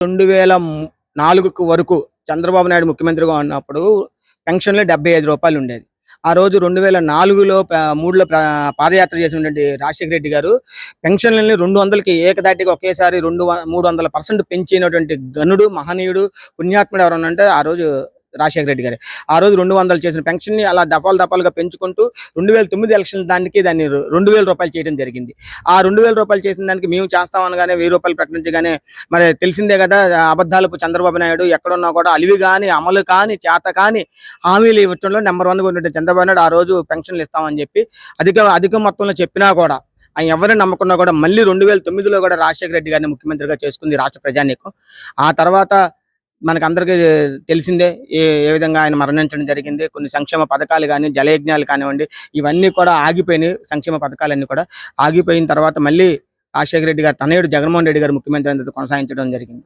రెండు వేల నాలుగుకు వరకు చంద్రబాబు నాయుడు ముఖ్యమంత్రిగా ఉన్నప్పుడు పెన్షన్లు డెబ్బై ఐదు రూపాయలు ఉండేది. ఆ రోజు రెండు వేల నాలుగులో మూడులో పాదయాత్ర చేసినటువంటి రాజశేఖర రెడ్డి గారు పెన్షన్లని రెండు వందలకి ఏకదాటిగా ఒకేసారి రెండు మూడు వందల పర్సెంట్ పెంచినటువంటి గనుడు మహనీయుడు పుణ్యాత్ముడు ఎవరన్నా అంటే ఆ రోజు రాజశేఖర రెడ్డి గారు. ఆ రోజు రెండు వందలు చేసిన పెన్షన్ని అలా దఫాలు దఫాలుగా పెంచుకుంటూ రెండు వేల తొమ్మిది ఎలక్షన్ దానికి దాన్ని రెండు వేల రూపాయలు చేయడం జరిగింది. ఆ రెండు వేల రూపాయలు చేసిన దానికి మేము చేస్తామనగానే వెయ్యి రూపాయలు ప్రకటించగానే మరి తెలిసిందే కదా అబద్ధాలపు చంద్రబాబు నాయుడు ఎక్కడున్నా కూడా అలివి కానీ అమలు కానీ చేత కానీ హామీలు ఇవ్వడంలో నెంబర్ వన్ ఉన్నటువంటి చంద్రబాబు నాయుడు ఆ రోజు పెన్షన్లు ఇస్తామని చెప్పి అధిక అధిక మొత్తంలో చెప్పినా కూడా ఆయన ఎవరిని నమ్మకున్నా కూడా మళ్ళీ రెండు వేల తొమ్మిదిలో కూడా రాజశేఖర రెడ్డి గారిని ముఖ్యమంత్రిగా చేసుకుంది రాష్ట్ర ప్రజానీకం. ఆ తర్వాత మనకు అందరికీ తెలిసిందే ఏ ఏ విధంగా ఆయన మరణించడం జరిగింది. కొన్ని సంక్షేమ పథకాలు కానీ జలయజ్ఞాలు కానివ్వండి ఇవన్నీ కూడా ఆగిపోయినాయి. సంక్షేమ పథకాలన్నీ కూడా ఆగిపోయిన తర్వాత మళ్ళీ రాజశేఖర రెడ్డి గారు తనయుడు జగన్మోహన్ రెడ్డి గారు ముఖ్యమంత్రి అయిన కొనసాగించడం జరిగింది.